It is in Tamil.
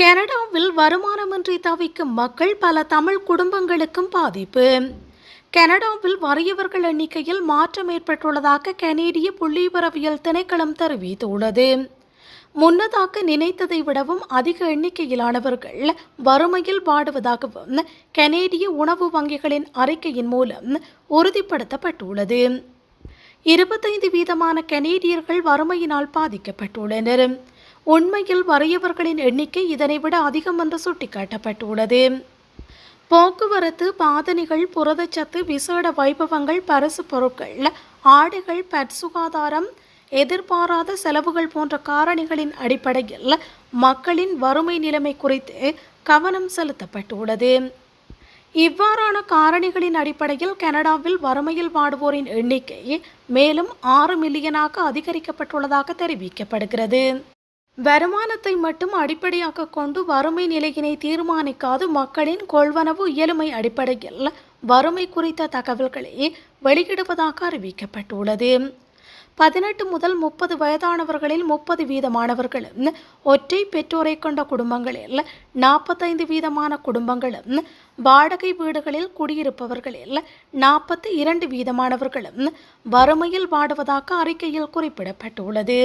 கனடாவில் வருமானமின்றி தவிக்கும் மக்கள் பல தமிழ் குடும்பங்களுக்கும் பாதிப்பு. கனடாவில் வறியவர்கள் எண்ணிக்கையில் மாற்றம் ஏற்பட்டுள்ளதாக கனேடிய புள்ளிவிவரவியல் திணைக்களம் தெரிவித்துள்ளது. முன்னதாக நினைத்ததை விடவும் அதிக எண்ணிக்கையிலானவர்கள் வறுமையில் வாடுவதாகவும் கனேடிய உணவு வங்கிகளின் அறிக்கையின் மூலம் உறுதிப்படுத்தப்பட்டுள்ளது. இருபத்தைந்து வீதமான கனேடியர்கள் வறுமையினால் பாதிக்கப்பட்டுள்ளனர். உண்மையில் வறியவர்களின் எண்ணிக்கை இதனை விட அதிகம் என்று சுட்டிக்காட்டப்பட்டுள்ளது. போக்குவரத்து பாதணிகள் புரதச்சத்து விசேட வைபவங்கள் பரிசு பொருட்கள் ஆடைகள் பட் சுகாதாரம் எதிர்பாராத செலவுகள் போன்ற காரணிகளின் அடிப்படையில் மக்களின் வறுமை நிலைமை குறித்து கவனம் செலுத்தப்பட்டுள்ளது. இவ்வாறான காரணிகளின் அடிப்படையில் கனடாவில் வறுமையில் வாடுவோரின் எண்ணிக்கை மேலும் ஆறு மில்லியனாக அதிகரிக்கப்பட்டுள்ளதாக தெரிவிக்கப்படுகிறது. வருமானத்தை மட்டும் அடிப்படையாக கொண்டு வறுமை நிலையினை தீர்மானிக்காது மக்களின் கொள்வனவு இயலுமை அடிப்படையில் வறுமை குறித்த தகவல்களை வெளியிடுவதாக அறிவிக்கப்பட்டுள்ளது. பதினெட்டு முதல் முப்பது வயதானவர்களில் முப்பது வீதமானவர்களும் ஒற்றை பெற்றோரை கொண்ட குடும்பங்களில் நாற்பத்தைந்து வீதமான குடும்பங்களும் வாடகை வீடுகளில் குடியிருப்பவர்களில் நாற்பத்தி இரண்டு வீதமானவர்களும் வறுமையில் வாடுவதாக அறிக்கையில் குறிப்பிடப்பட்டுள்ளது.